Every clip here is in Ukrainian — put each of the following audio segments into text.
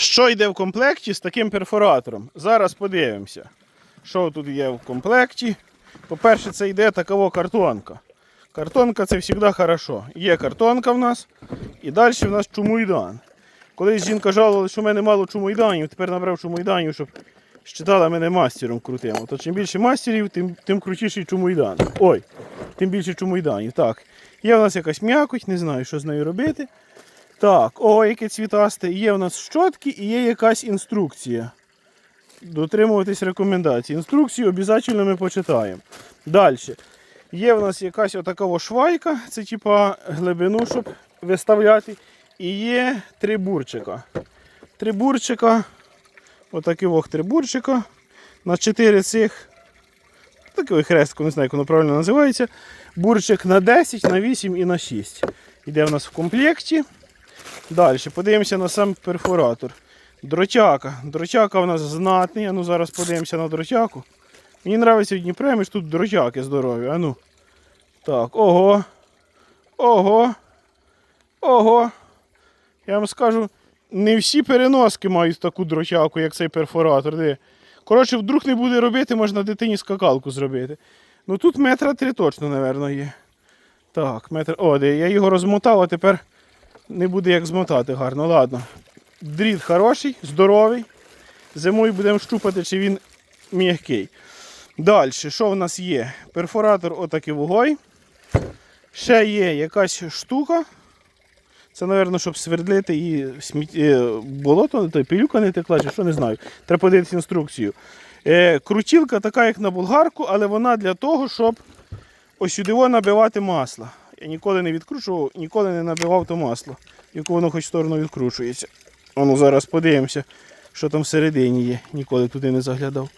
Що йде в комплекті з таким перфоратором? Зараз подивимося, що тут є в комплекті. По-перше, це йде такова картонка. Картонка це завжди хорошо. Є картонка в нас, і далі в нас чумуйдан. Колись жінка жалувала, що в мене мало чумуйданів, тепер набрав чумуйданів, щоб считала мене мастером крутим. То чим більше мастерів, тим, тим крутіший чумуйдан. Ой, тим більше чумуйданів. Так, є в нас якась м'якоть, не знаю, що з нею робити. Так, о, яке цвітасте. Є в нас щотки і є якась інструкція. Дотримуватись рекомендацій. Інструкцію обов'язково ми почитаємо. Далі. Є в нас якась отакова швайка, це типа глибину, щоб виставляти. І є три бурчика. Три бурчика. Отакий вох три бурчика. На чотири цих. Такий хрестик, не знаю, як воно правильно називається. Бурчик на 10, на 8 і на 6. Іде в нас в комплекті. Далі подивимося на сам перфоратор. Дротяка. Дротяка у нас знатний. А ну зараз подивимося на дротяку. Мені подобається в Дніпремі, що тут дротяки здорові. А ну. Так, ого. Ого. Ого. Я вам скажу, не всі переноски мають таку дротяку, як цей перфоратор. Диви. Коротше, вдруг не буде робити, можна дитині скакалку зробити. Ну тут метра три точно, мабуть, є. Так, метр. О, де я його розмотав, а тепер не буде як змотати гарно. Ладно. Дріт хороший, здоровий. Зимою будемо щупати, чи він м'який. Далі, що в нас є? Перфоратор отакий вугой. Ще є якась штука. Це, мабуть, щоб свердлити і сміт... е, болото, то пилюка не текла, чи що не знаю. Треба подивитися інструкцію. Е, крутілка така, як на болгарку, але вона для того, щоб ось сюди набивати масло. Я ніколи не відкручував, ніколи не набивав то масло, яку воно хоч в сторону відкручується. Ану, зараз подивимося, що там всередині є. Ніколи туди не заглядав.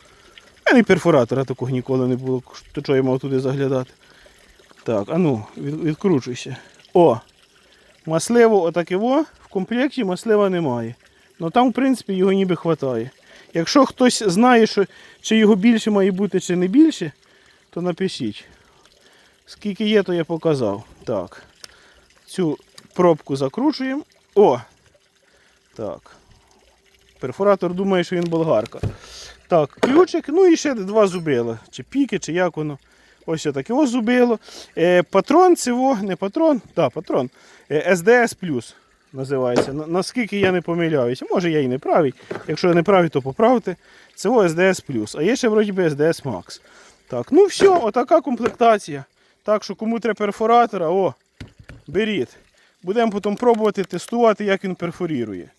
Мене і перфоратора такого ніколи не було, то чого я мав туди заглядати. Так, а ну, відкручуйся. О! Масливо отаке во, в комплекті маслива немає. Ну там, в принципі, його ніби вистачає. Якщо хтось знає, що, чи його більше має бути, чи не більше, то напишіть. Скільки є, то я показав. Так. Цю пробку закручуємо. О! Так. Перфоратор думає, що він болгарка. Так, ключик, ну і ще два зубила. Чи піки, чи як воно. Ось таке ось зубило. Е, патрон цього, не патрон, так, патрон. Е, SDS Plus називається. На- Наскільки я не помиляюся, може я і не правий. Якщо я не правий, то поправте. Це SDS Plus. А є ще вроді би SDS Max. Так, ну все, отака комплектація. Так що кому треба перфоратора, о, беріть. Будемо потім пробувати тестувати, як він перфорірує.